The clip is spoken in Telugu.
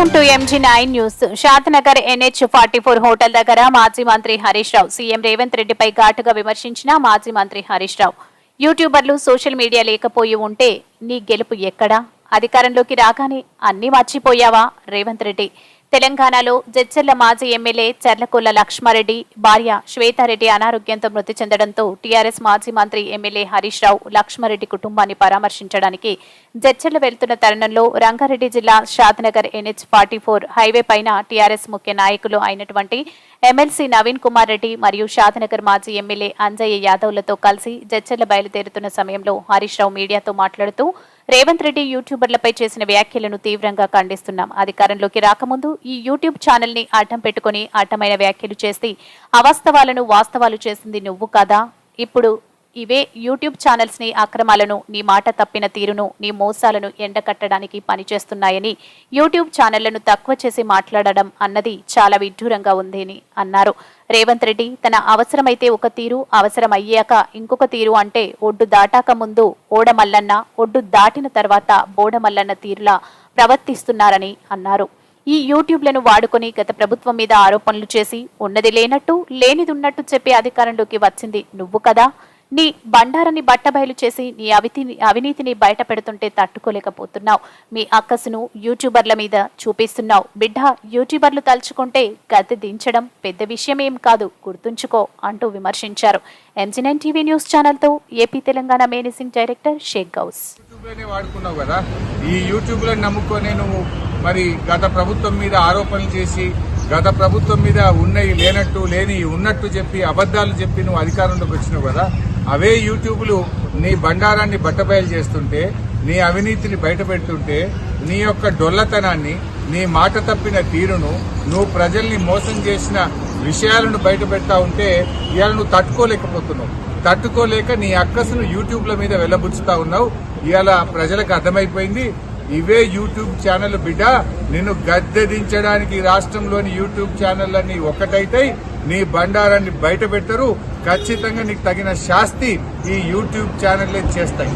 Welcome to MG nine news Shadnagar NH forty four hotel దగ్గర మాజీ మంత్రి హరీష్ రావు సీఎం రేవంత్ రెడ్డిపై ఘాటుగా విమర్శించిన మాజీ మంత్రి హరీష్ రావు. యూట్యూబర్లు సోషల్ మీడియా లేకపోయి ఉంటే నీ గెలుపు ఎక్కడా? అధికారంలోకి రాగానే అన్నీ మర్చిపోయావా రేవంత్ రెడ్డి? తెలంగాణలో జడ్చర్ల మాజీ ఎమ్మెల్యే చర్లకొల్ల లక్ష్మారెడ్డి భార్య శ్వేతారెడ్డి అనారోగ్యంతో మృతి చెందడంతో టీఆర్ఎస్ మాజీ మంత్రి ఎమ్మెల్యే హరీష్ రావు లక్ష్మారెడ్డి కుటుంబాన్ని పరామర్శించడానికి జడ్చర్ల వెళ్తున్న తరుణంలో రంగారెడ్డి జిల్లా Shadnagar NH forty four highway పైన టీఆర్ఎస్ ముఖ్య నాయకులు అయినటువంటి ఎమ్మెల్సీ నవీన్ కుమార్ రెడ్డి మరియు షాద్నగర్ మాజీ ఎమ్మెల్యే అంజయ్య యాదవ్లతో కలిసి జడ్చర్ల బయలుదేరుతున్న సమయంలో హరీష్ రావు మీడియాతో మాట్లాడుతూ రేవంత్ రెడ్డి యూట్యూబర్లపై చేసిన వ్యాఖ్యలను తీవ్రంగా ఖండిస్తున్నాం. అధికారంలోకి రాకముందు ఈ యూట్యూబ్ ఛానల్ని అడ్డం పెట్టుకుని అడ్డమైన వ్యాఖ్యలు చేసి అవాస్తవాలను వాస్తవాలు చేసింది నువ్వు కదా. ఇప్పుడు ఇవే యూట్యూబ్ ఛానల్స్ని అక్రమాలను నీ మాట తప్పిన తీరును నీ మోసాలను ఎండకట్టడానికి పనిచేస్తున్నాయని యూట్యూబ్ ఛానళ్ళను తక్కువ చేసి మాట్లాడడం అన్నది చాలా విడ్డూరంగా ఉందని అన్నారు. రేవంత్ రెడ్డి తన అవసరమైతే ఒక తీరు అవసరం అయ్యాక ఇంకొక తీరు అంటే ఒడ్డు దాటాక ముందు ఓడమల్లన్న ఒడ్డు దాటిన తర్వాత బోడమల్లన్న తీరులా ప్రవర్తిస్తున్నారని అన్నారు. ఈ యూట్యూబ్లను వాడుకొని గత ప్రభుత్వం మీద ఆరోపణలు చేసి ఉన్నది లేనట్టు లేనిది ఉన్నట్టు అధికారంలోకి వచ్చింది నువ్వు కదా. నీ బండారాన్ని బట్టబయలు చేసి నీ అవితిని అవినీతిని బయట పెడుతుంటే తట్టుకోలేకపోతున్నావు. మీ అక్కసును యూట్యూబర్ల మీద చూపిస్తున్నావు. బిడ్డ యూట్యూబర్లు తలుచుకుంటే గద్దె దించడం పెద్ద విషయం ఏం కాదు గుర్తుంచుకో అంటూ విమర్శించారు. MG nine TV news ఛానల్తో AP Telangana managing director Shaik Gouse. వాడుకున్నావు కదా? ఈ యూట్యూబ్లో నమ్ముకొని నువ్వు మరి గత ప్రభుత్వం మీద ఆరోపణలు చేసి గత ప్రభుత్వం మీద ఉన్నవి లేనట్టు లేని ఉన్నట్టు చెప్పి అబద్ధాలు చెప్పి నువ్వు అధికారంలోకి వచ్చినావు కదా? అవే యూట్యూబ్లు నీ బండారాన్ని బట్టబయలు చేస్తుంటే నీ అవినీతిని బయట పెడుతుంటే నీ యొక్క డొల్లతనాన్ని నీ మాట తప్పిన తీరును నువ్వు ప్రజల్ని మోసం చేసిన విషయాలను బయట పెడతా ఉంటే ఇవాళ నువ్వు తట్టుకోలేకపోతున్నావు. తట్టుకోలేక నీ అక్కసును యూట్యూబ్ల మీద వెళ్ళబుచ్చుతా ఉన్నావు. ఇవాళ ప్రజలకు అర్థమైపోయింది ఇవే యూట్యూబ్ ఛానల్ బిడ్డ నిన్ను గద్దె దించడానికి రాష్ట్రంలోని యూట్యూబ్ ఛానళ్ళన్నీ ఒకటైతే నీ బండారాన్ని బయట పెడతారు ఖచ్చితంగా నీకు తగిన శాస్తి ఈ యూట్యూబ్ ఛానల్లే చేస్తాయి.